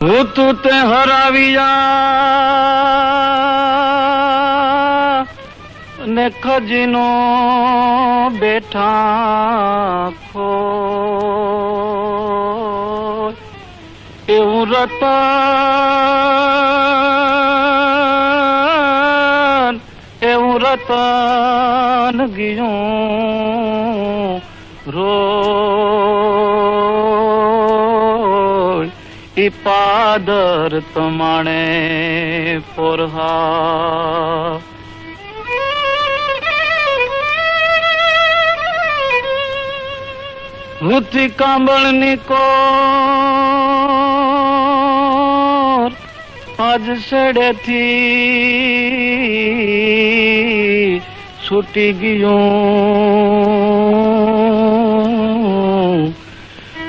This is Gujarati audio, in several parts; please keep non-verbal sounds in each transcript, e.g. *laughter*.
હું તું તે હરાવી ને ખજીનો બેઠા ખો. એવું રતન એવું રતન ગયું રોય પાદર તમાણે પોરહા હુથી કાંબળની કોર આજ સડેથી છૂટી ગયું.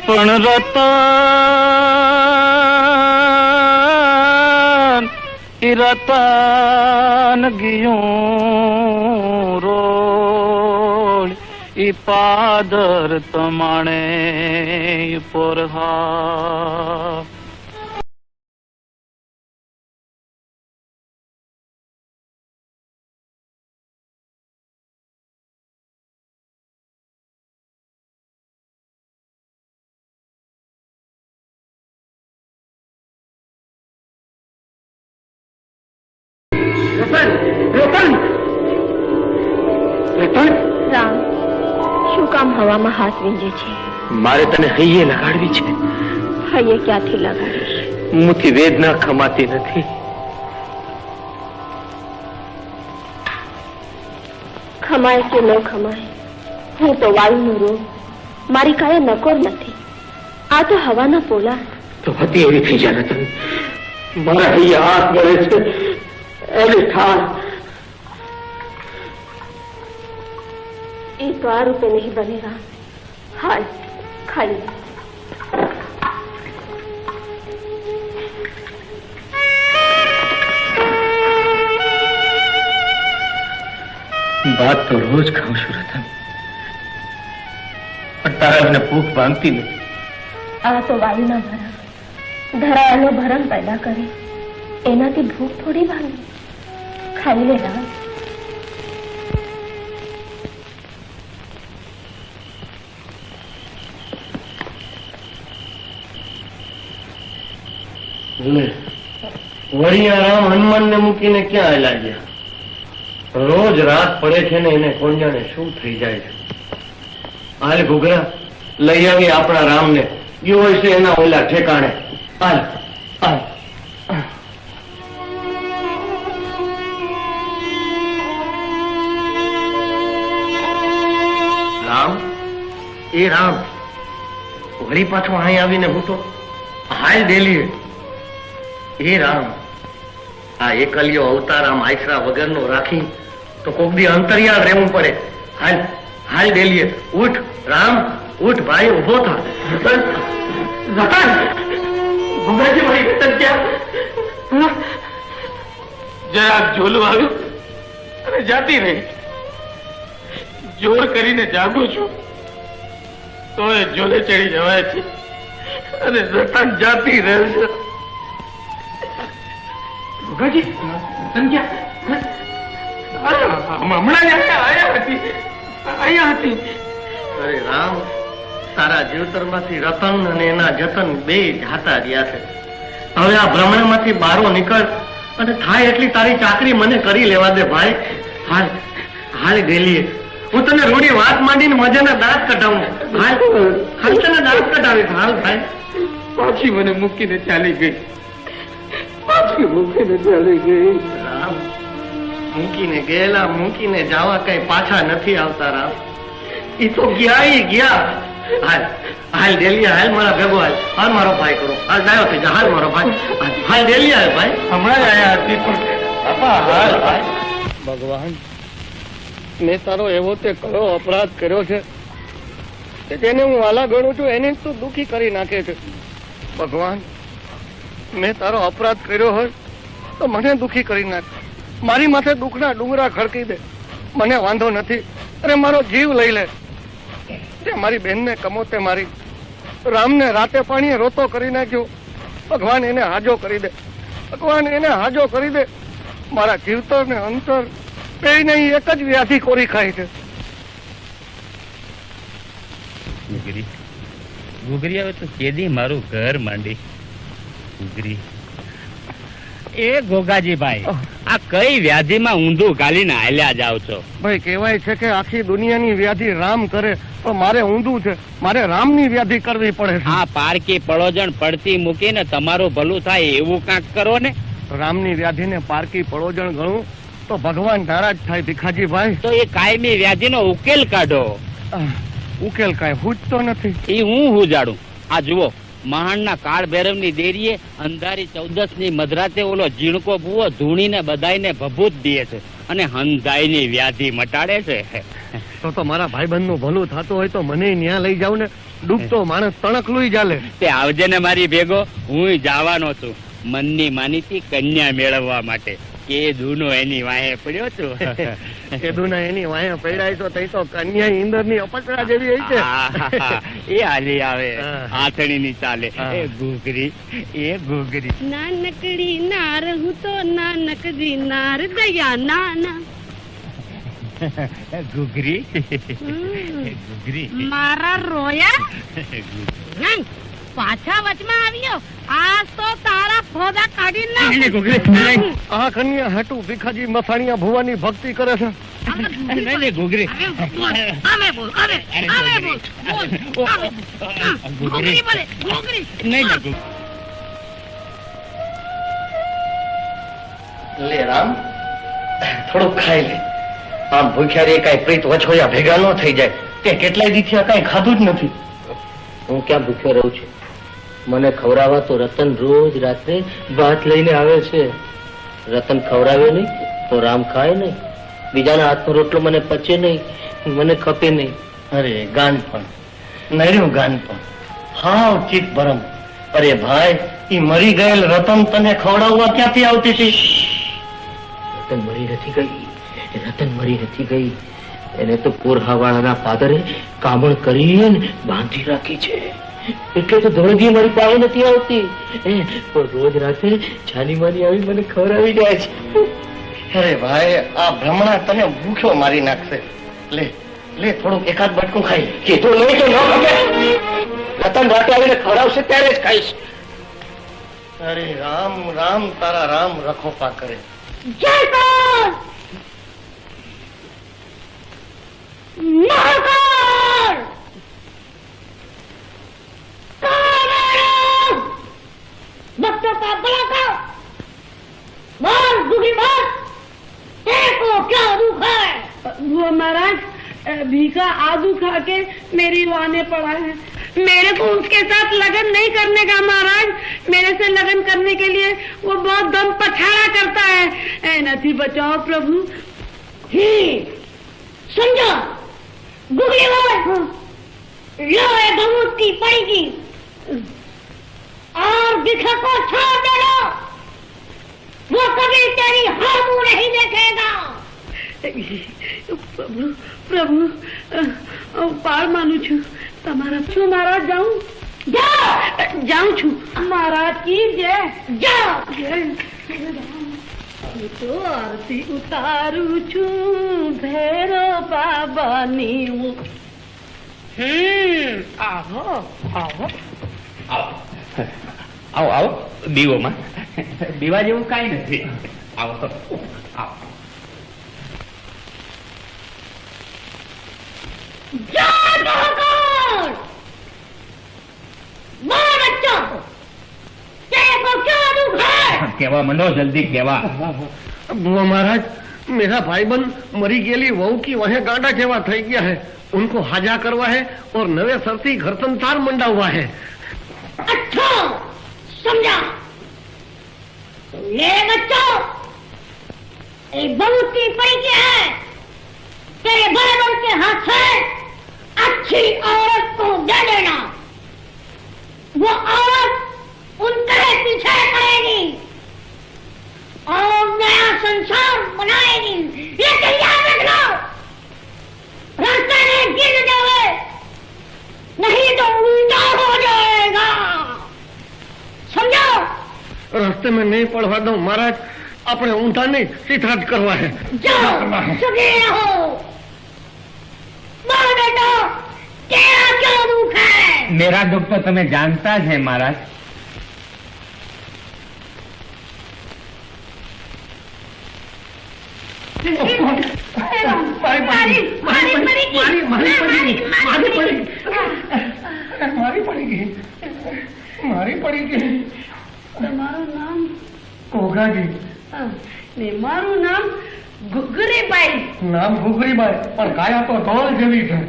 પણ રતન ઈ રતન ગયું રોડ ઈ પાદર તમાણે પોરહા. રામ શું કામ હવામાં હાથ વીંજે છે? મારે તને હૈયે લગાડવી છે. હૈયે ક્યાંથી લગાડીશ? મુથી વેદના ખમાતી નથી. ખમાય કે ન ખમાય? હું તો વાયુનો રોગ. મારી કાંઈ નકોર નથી. આ તો હવાના પોલા તો હતી એવી થઈ જાય મારા હૈયા હાથ મળે છે. એની ઠાર એ તો આ રૂપે નહીં બને રામ હાલ ખાલી લે. ભાત તો રોજ ખાઉં છું રતન પણ તારા મને ભૂખ ભાંગતી નથી આ તો વાયુના ભરમ ધરાયાનો ભરમ પેદા કરે એનાથી ભૂખ થોડી ભાંગી ખાઈ લે રામ લે વળિયારામ હનુમાનને મૂકીને ક્યાં આયલા ગયા? રોજ રાત પડે છે ને એને કોણ જાણે શું થઈ જાય છે? હાલ ઘૂઘરા, લઈ આવી આપણા રામને. ગયો છે એના ઓલા ઠેકાણે. હાલ હાલ. એ રામ, વળી પાછો અહીં આવીને હું તો હાલ ડેલી એ રામ, આ એકલિયો અવતાર, આમ આઈસરા વગરનો રાખી તો કોક દી અંતરિયાળ રહેવું પડે. હાલ હાલ ડેલીએ ઉઠ, રામ, ઉઠ ભાઈ ઊભો થા. ભૂંગાજી મારી આવ્યું. અને જાતી રહી. જોર કરીને જાગું છું. તો એ ઝોલે ચડી જવાય છે. અને રતન જાતી રહે છે. અરે રામ, તારા જીવતરમાંથી રતન અને એના જતન બે જાતા રહ્યા છે. હવે આ ભ્રમણમાંથી બારો નીકળ અને થાય એટલી તારી ચાકરી મને કરી લેવા દે ભાઈ. હાલ હાલ ગયેલી હું તને રૂડી વાત માંડીને મજાના દાંત કઢાવું. હાલ હાલ તને દાંત કઢાવીશ. હાલ ભાઈ. પાછી મને મૂકીને ચાલી ગઈ. પાછી મૂકીને ચાલી ગઈ. રામ મૂકીને ગયેલા મૂકીને જાવા કઈ પાછા નથી આવતા રામ. એ તો ગયા ઈ ગયા. હાલ હાલ ડેલિયા હાલ મારા ભેગો હાલ. હાલ મારો ભાઈ કરો. હાલ ડાયો થઈ જા હાલ મારો ભાઈ. હાલ, હાલ ડેલિયા હાલ ભાઈ. હમણાં જ આયા હતી પણ બાપા હાલ ભાઈ. ભગવાન. મેં તારો એવો તે કયો અપરાધ કર્યો છે કે જેને હું વાલા ગણું છું, એને તું દુખી કરી નાખે છે. ભગવાન, મેં તારો અપરાધ કર્યો હોય તો મને દુખી કરી નાખ. મારી માથે દુઃખના ડુંગરા ખડકી દે. મને વાંધો નથી. અરે મારો જીવ લઈ લે. તે મારી બહેનને કમોતે મારી. રામને રાતે પાણીએ રોતો કરી નાખ્યો. ભગવાન એને હાજો કરી દે. ભગવાન એને હાજો કરી દે. મારા જીવતર ને અંતર બે નહીં એક જ વ્યાધિ કોરી ખાય છે. ગુગરી ગુગરી આવે તો કેદી મારું ઘર માંડી. ગુગરી એ ગોગાજીભાઈ આ કઈ વ્યાધિમાં ઊંધું ગાલીને હાલ્યા જાવ છો? ભાઈ કહેવાય છે કે આખી દુનિયાની વ્યાધિ રામ કરે તો મારે ઊંધું છે. મારે રામની વ્યાધિ કરવી પડે હા પારકી પડોજણ પડતી મૂકીને તમારું ભલું થાય એવું કાંક કરો ને. રામની વ્યાધિને પારકી પડોજણ ગણું તો ભગવાન નારાજ થાય ભીખાજીભાઈ. તો એ કાયમી વ્યાધિનો ઉકેલ કાઢો. ઉકેલ કાય પૂછતો નથી. એ હું હુજાડું. આ જુઓ મહાણના કાળ ભૈરવની દેરીએ અંધારી ચૌદસની મધરાતે ઓલો ઝીણકો ભૂવો ધૂણીને બધાઈને ભભૂત દે છે અને હંધાઈની વ્યાધિ મટાડે છે. તો તો મારા ભાઈબંધનું ભલું થતું હોય તો મને ન્યા લઈ જાવ ને ડૂબતો માણસ તણક લુઈ ચાલે તે આવજે ને મારી ભેગો હું જવાનો છું. મનની માનીતી કન્યા મેળવવા માટે. કે દૂનો એની વાહે પડ્યો છું. *laughs* કે ને એની વાયા પડ્યા તો તઈ તો કન્યા ઇન્દરની અપસરા જેવી હોય છે. એ હાલી આવે. આથણી ની ચાલે. એ ઘૂઘરી એ ઘૂઘરી. નાનકડી નાર હું તો નાનકડી નાર દયા નાના. *laughs* ઘૂઘરી. *laughs* ઘૂઘરી. મારા રોયા? પાછા વચમાં આવ્યો આજ તો તારા ફોદા કાઢી. આ કન્યા હાટુ ભીખાજી મફાણીયા ભુવાની ભક્તિ કરે છે. લે રામ થોડુંક ખાઈ લે. આમ ભૂખ્યા રે કઈ પ્રીત વછોયા ભેગા ન થઈ જાય. તે કેટલાય દીથી આ કઈ ખાધું જ નથી. હું ક્યાં ભૂખ્યો રહું છું? મને ખવડાવવા તો રતન રોજ રાત્રે ભાત લઈને આવે છે. રતન ખવડાવે નહીં, તો રામ ખાય નહીં. બીજાના હાથનો રોટલો મને પચે નહીં, મને ખપે નહીં. અરે, ગાનપણ. નર્યું ગાનપણ. હાવ ચિત ભરમ. અરે ભાઈ, ઈ મરી ગયેલ રતન તને ખવડાવવા ક્યાંથી આવતી હતી? રતન મરી નથી ગઈ. રતન મરી નથી ગઈ. એને તો પોરહાવાળાના પાદરે કામણ કરીને બાંધી રાખી છે. એટલે તો ધોળગી મારી પાસે નથી આવતી. પણ રોજ રાતે છાની માની આવી મને ખવડાવી જાય છે. અરે ભાઈ આ ભ્રમણા તને ભૂખ્યો મારી નાખશે. લે લે થોડુંક એકાદ બટકું ખાઈ કીધું નહીં તો ન ખબર રતન રાતે આવીને ખવડાવશે ત્યારે જ ખાઈશ. અરે રામ રામ તારા રામ રખોપા કરે. જય भक्तों का भला करो बोल दुखी बोल देखो क्या दुख है? वो महाराज भीखा आदू खा के मेरी वाने पड़ा है। मेरे को उसके साथ लगन नहीं करने का महाराज। मेरे से लगन करने के लिए वो बहुत दम पछाड़ा करता है। नथी बचाओ प्रभु। ही समझो? गुगली बोल लो है बहुत की पड़ेगी और दिखा को छोड़ दे लो वो कभी तेरी हाँ मुंह नहीं देखेगा પ્રભુ પ્રભુ હું પાર માનું છું તમારા શું મહારાજ જાઉં જાઓ જાઉં છું મહારાજ કી જય જાઓ હું તો આરતી ઉતારું છું ભેરો બાબાની હું હમ આવો આવો આવો આવો દીવોમાં દીવા જેવું કાંઈ નથી આવો આવો जय महाकाल बोल बच्चों तेरे को क्या दुख है કેવા મંડો જલ્દી કેવા बुआ महाराज मेरा भाईबंद मरी गेली वहू की वह गांडा जेवा થઈ ગયા है उनको हाजा करवा है और नवे सरती घर संसार मंडावा है अच्छा समझा? ले बच्चों, एक बहुत ही पड़ी है। तेरे बड़े बन के हाथ से अच्छी औरत को दे देना। वो औरत उनके पीछे पड़ेगी। और नया संसार बनाएगी। लेकिन याद रखना। रास्ते में गिर जाए नहीं तो उल्टा रास्ते में नहीं पढ़वा दो महाराज अपने ऊंधा नहीं सीधा करवा है जाओ क्या दुख है मेरा दुख तो तुम्हें जानता है महाराज मारी पड़ेगी मारी पड़ेगी ને મારું નામ કોગાજી મારું નામ ગુગરીબાઈ પણ કાયા તો ઢોલ તમારી છું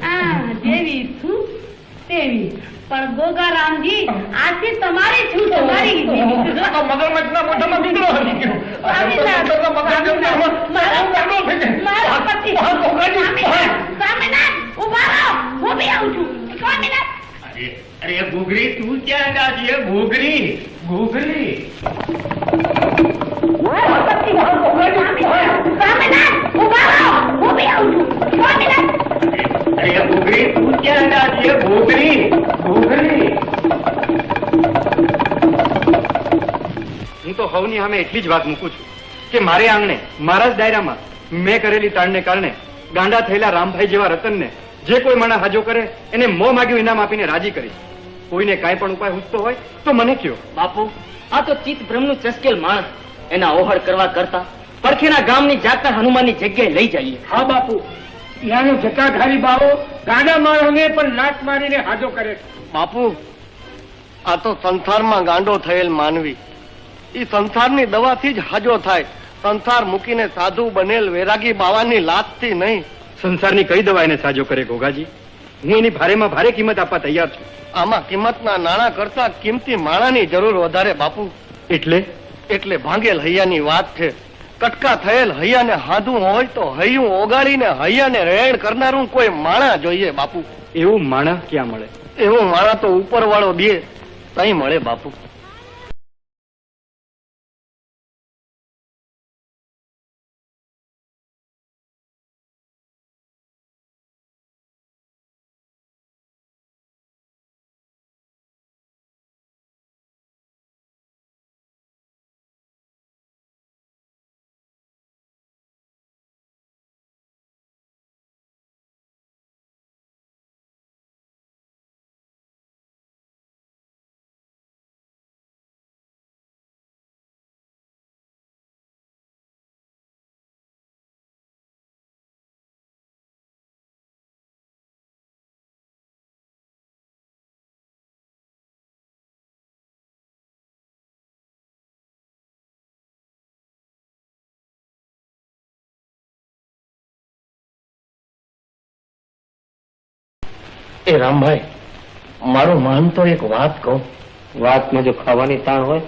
તમારી અરે ઘૂઘરી તું ક્યાં ગાજી? ઘૂઘરી ઘૂઘરી અરે ઘૂઘરી તું ક્યાં ગાજી? ઘૂઘરી ઘૂઘરી હું તો હવની સામે એટલી જ વાત મૂકું છું કે મારે આંગણે, મારા જ ડાયરામાં મેં કરેલી તાણને કારણે ગાંડા થયેલા રામભાઈ જેવા રતનને જે કોઈ મને હાજો કરે એને મોં માગ્યું ઇનામ આપીને રાજી કરી. કોઈને કાંઈ પણ ઉપાય ઉઠતો હોય તો મને કયો. બાપુ આ તો ચિત્ત બ્રહ્મનું ચસ્કેલ માણસ. એના ઓહળ કરવા કરતા પરખેના ગામની જાતના હનુમાનની જગ્યાએ લઈ જઈએ. હા બાપુ. ત્યાંનો જટાધારી બાવો ગાડા માણસને પણ લાત મારીને હાજો કરે છે. બાપુ આ તો સંસારમાં ગાંડો થયેલ માનવી. એ સંસારની દવાથી જ હાજો થાય. સંસાર મૂકીને સાધુ બનેલ વૈરાગી બાવાની લાતથી નહીં. સંસારની કઈ દવા એને સાજો કરે ગોગાજી? હું એની ભારેમાં ભારે કિંમત આપવા તૈયાર છું. આમાં કિંમતના નાણાં કરતા કિંમતી માણાની જરૂર વધારે બાપુ. એટલે? એટલે ભાંગેલ હૈયાની વાત છે. કટકા થયેલ હૈયાને હાધું હોય તો હૈયું ઓગાળીને હૈયાને રેણ કરનારું કોઈ માણા જોઈએ બાપુ. એવું માણા ક્યાં મળે? એવું માણા તો ઉપરવાળો બે દે તઈ મળે બાપુ. એ રામભાઈ મારું માન તો એક વાત કહું. વાતમાં જો ખાવાની તાણ હોય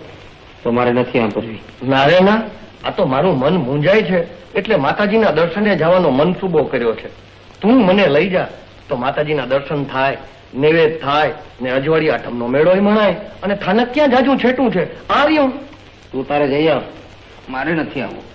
તો મારે નથી સાંભળવી ના રે ના આ તો મારું મન મૂંઝાય છે. એટલે માતાજીના દર્શને જવાનો મનસૂબો કર્યો છે. તું મને લઈ જા તો માતાજીના દર્શન થાય નિવેદ થાય ને અજવાળી આઠમનો મેળો મનાય અને થાનક ક્યાં જાજુ છેટું છે? આવ્યું. તું તારે જઈ આવ. મારે નથી આવવું.